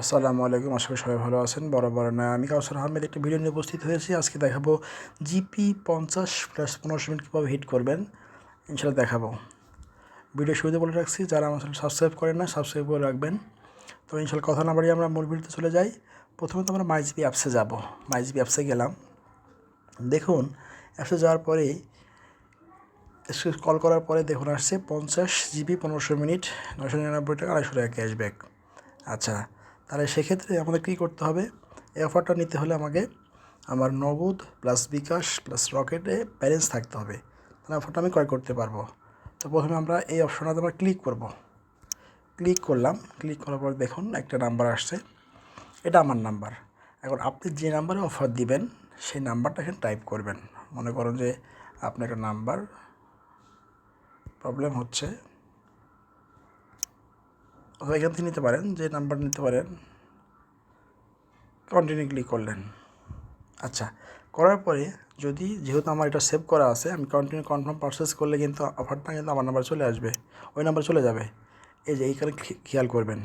আসসালামু আলাইকুম, আশা করি সবাই ভালো আছেন। বড় বড় নয়, আমি কাউসার আহমেদ একটা ভিডিও নিয়ে উপস্থিত হয়েছি। আজকে দেখাবো জিপি পঞ্চাশ প্লাস পনেরোশো মিনিট কীভাবে হিট করবেন ইনশাল্লাহ দেখাবো। ভিডিও শুরুতে বলে রাখছি, যারা আমার সাবস্ক্রাইব করেন না সাবস্ক্রাইব করে রাখবেন। তো ইনশাল্লাহ কথা না বাড়িয়ে আমরা মূল ভিডিওতে চলে যাই। প্রথমে তো আমরা মাইজিপি অ্যাপসে যাব। মাইজিপি অ্যাপসে গেলাম। দেখুন অ্যাপসে যাওয়ার পরে কল করার পরে দেখুন আসছে পঞ্চাশ জিবি পনেরোশো মিনিট নশো নিরানব্বই টাকা, আড়াইশো টাকা ক্যাশব্যাক আচ্ছা তাহলে সেক্ষেত্রে আমাদের কী করতে হবে? এই অফারটা নিতে হলে আমাকে আমার নগদ প্লাস বিকাশ প্লাস রকেটে ব্যালেন্স থাকতে হবে। তাহলে অফারটা আমি ক্রয় করতে পারব। তো প্রথমে আমরা এই অপশনটাতে আমরা ক্লিক করব। ক্লিক করলাম। ক্লিক করার পর দেখুন একটা নাম্বার আসছে। এটা আমার নাম্বার এখন আপনি যে নাম্বারে অফার দিবেন, সেই নাম্বারটা এখানে টাইপ করবেন। মনে করুন যে আপনার একটা নাম্বার প্রবলেম হচ্ছে। অথবা এখান থেকে নিতে পারেন, যে নাম্বার নিতে পারেন। কন্টিনিউ ক্লিক করলেন। আচ্ছা করার পরে যদি যেহেতু আমার এটা সেভ করা আছে, আমি কন্টিনিউ কনফার্ম পারচেস করলে কিন্তু অফারটা কিন্তু আমার নাম্বার চলে আসবে। ওই নাম্বার চলে যাবে। এই যে এইখানে খেয়াল করবেন।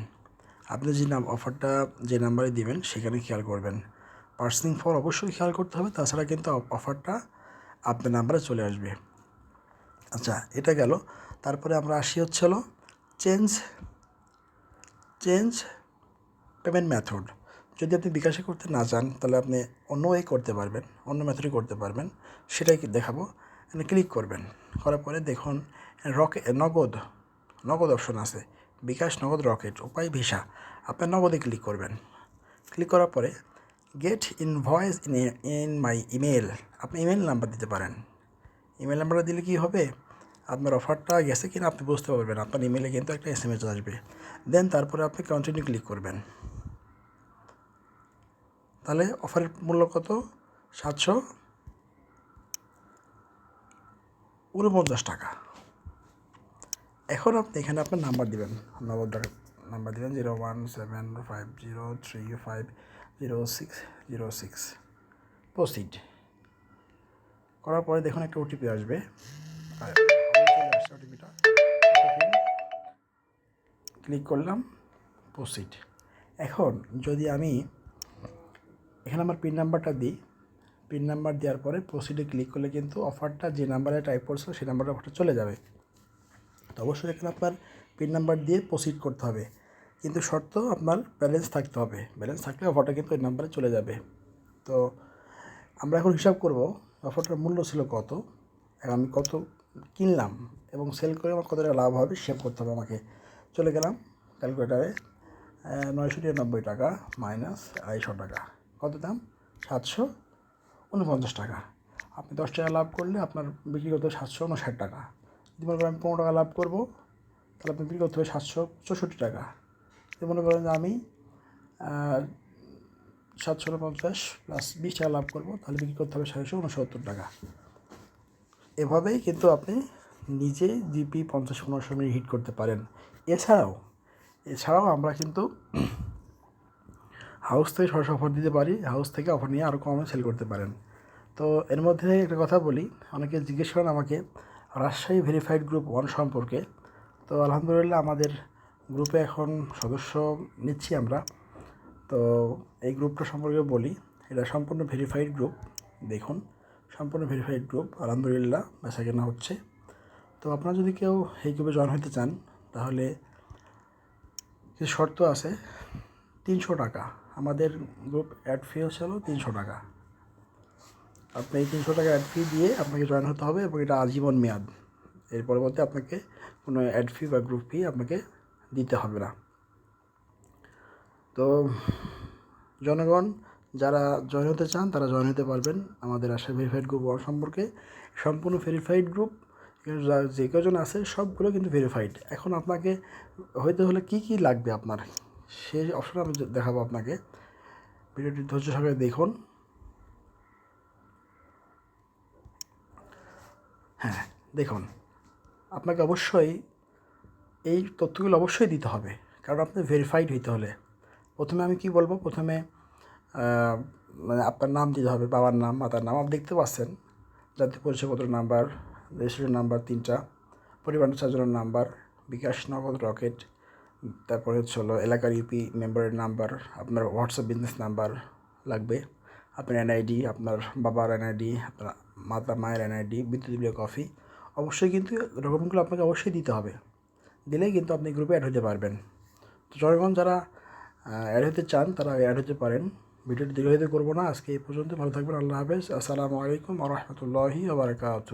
আপনি যে নাম অফারটা যে নাম্বারে দিবেন, সেখানে খেয়াল করবেন। পার্সিং ফর অবশ্যই খেয়াল করতে হবে, তাছাড়া কিন্তু অফারটা আপনার নাম্বারে চলে আসবে। আচ্ছা এটা গেল। তারপরে আমরা আসি হচ্ছে হলো চেঞ্জ চেঞ্জ পেমেন্ট মেথড যদি আপনি বিকাশে করতে না চান, তাহলে আপনি অন্য ওয়ে করতে পারবেন, অন্য মেথডে করতে পারবেন। সেটাই দেখাবো। ক্লিক করবেন। করার পরে দেখুন রকে নগদ নগদ অপশন আছে। বিকাশ, নগদ রকেট উপায় ভিসা আপনার নগদে ক্লিক করবেন। ক্লিক করার পরে get invoice in in my email আপনি ইমেল নাম্বার দিতে পারেন। ইমেল নাম্বারটা দিলে কি হবে? আপনার অফারটা গেছে কিনা আপনি বুঝতে পারবেন। আপনার ইমেলে কিন্তু একটা এস এম এস আসবে। দেন তারপরে আপনি কন্টিনিউ ক্লিক করবেন। তাহলে অফারের মূল্য কত? সাতশো উনপঞ্চাশ টাকা। এখন আপনি এখানে আপনার নাম্বার দিবেন। নগদ নাম্বার দিবেন zero one seven five zero three five zero six zero six proceed করার পরে দেখুন একটা ওটিপি আসবে। ওটিপিটা ক্লিক করলাম। প্রসিড এখন যদি আমি এখানে আমার পিন নাম্বারটা দিই। পিন নাম্বার দেওয়ার পরে প্রসিডে ক্লিক করলে কিন্তু অফারটা যে নাম্বারে টাইপ করছিল সেই নাম্বারে অফারটা চলে যাবে। তো অবশ্যই এখানে আপনার পিন নাম্বার দিয়ে প্রসিড করতে হবে। কিন্তু শর্ত, আপনার ব্যালেন্স থাকতে হবে। ব্যালেন্স থাকলে অফারটা কিন্তু ওই নাম্বারে চলে যাবে। তো আমরা এখন হিসাব করব অফারটার মূল্য ছিল কত আমি কত কিনলাম এবং সেল করে আমার কতটা লাভ হবে সেভ করতে হবে আমাকে। চলে গেলাম ক্যালকুলেটারে নয়শো নিরানব্বই টাকা মাইনাস আড়াইশো টাকা। কত দাম? সাতশো উনপঞ্চাশ টাকা। আপনি দশ টাকা লাভ করলে আপনার বিক্রি করতে হবে সাতশো উনষাট টাকা। যদি মনে করেন আমি পনেরো টাকা লাভ করব, তাহলে আপনি বিক্রি করতে হবে সাতশো চৌষট্টি টাকা। যদি মনে করেন যে আমি সাতশো উনপঞ্চাশ প্লাস বিশ টাকা লাভ করব, তাহলে বিক্রি করতে হবে ছয়শো উনসত্তর টাকা। এভাবেই কিন্তু আপনি নিজে জিপি পঞ্চাশ পনেরোশো মিনিট হিট করতে পারেন। এছাড়াও এছাড়াও আমরা কিন্তু হাউস থেকে সরাসরি অফার দিতে পারি হাউস থেকে অফার নিয়ে আরও কমে সেল করতে পারেন। তো এর মধ্যে একটা কথা বলি, অনেকে জিজ্ঞেস করেন আমাকে, রাজশাহী ভেরিফাইড গ্রুপ ওয়ান সম্পর্কে। তো আলহামদুলিল্লাহ আমাদের গ্রুপে এখন সদস্য নিচ্ছি আমরা। তো এই গ্রুপটা সম্পর্কে বলি, এটা সম্পূর্ণ ভেরিফাইড গ্রুপ দেখুন, সম্পূর্ণ ভেরিফাইড গ্রুপ আলহামদুলিল্লাহ, বেচা কেনা হচ্ছে। তো আপনারা যদি কেউ এই গ্রুপে জয়েন হতে চান, তাহলে কিছু শর্ত আছে, তিনশো টাকা। আমাদের গ্রুপ অ্যাড ফি হলো তিনশো টাকা। আপনি এই তিনশো টাকা অ্যাড ফি দিয়ে আপনাকে জয়েন হতে হবে এবং এটা আজীবন মেয়াদ। এর পরবর্তী আপনাকে কোনো অ্যাড ফি বা গ্রুপ ফি আপনাকে দিতে হবে না। তো জনগণ, যারা জয়েন হতে চান, তারা জয়েন হতে পারবেন আমাদের আশা ভেরিফাইড গ্রুপ ওয়ান সম্পর্কে। সম্পূর্ণ ভেরিফাইড গ্রুপ যে কজন আছে সবগুলো কিন্তু ভেরিফাইড এখন আপনাকে হইতে হলে কি কি লাগবে আপনার? সেই অপশন আমি দেখাবো আপনাকে। ভিডিওটি ধৈর্য সহকারে দেখুন। হ্যাঁ দেখুন। আপনাকে অবশ্যই এই তথ্যগুলো অবশ্যই দিতে হবে, কারণ আপনি ভেরিফাইড হইতে হলে। প্রথমে আমি কি বলব? প্রথমে মানে আপনার নাম দিতে হবে, বাবার নাম, মাতার নাম। আপনি দেখতে পাচ্ছেন, জাতীয় পরিচয়পত্র নাম্বার রেজিস্ট্রেশন নাম্বার তিনটা পরিবার চারজনের নাম্বার বিকাশ নগদ রকেট তারপরে হচ্ছে হলো এলাকার ইউপি মেম্বারের নাম্বার আপনার হোয়াটসঅ্যাপ বিজনেস নাম্বার লাগবে, আপনার এনআইডি আপনার বাবার এনআইডি আপনার মাতা মায়ের এনআইডি বিদ্যুৎ বিলের কফি অবশ্যই কিন্তু ডকুমেন্টগুলো আপনাকে অবশ্যই দিতে হবে। দিলেই কিন্তু আপনি গ্রুপে অ্যাড হতে পারবেন। তো জনগণ যারা অ্যাড হতে চান, তারা অ্যাড হতে পারেন। ভিডিওটি দীর্ঘায়িত করব না। আজকে এই পর্যন্ত ভালো থাকবেন। আল্লাহ হাফেজ। আসসালামু আলাইকুম আ রহমতুল্লাহি আবরকাত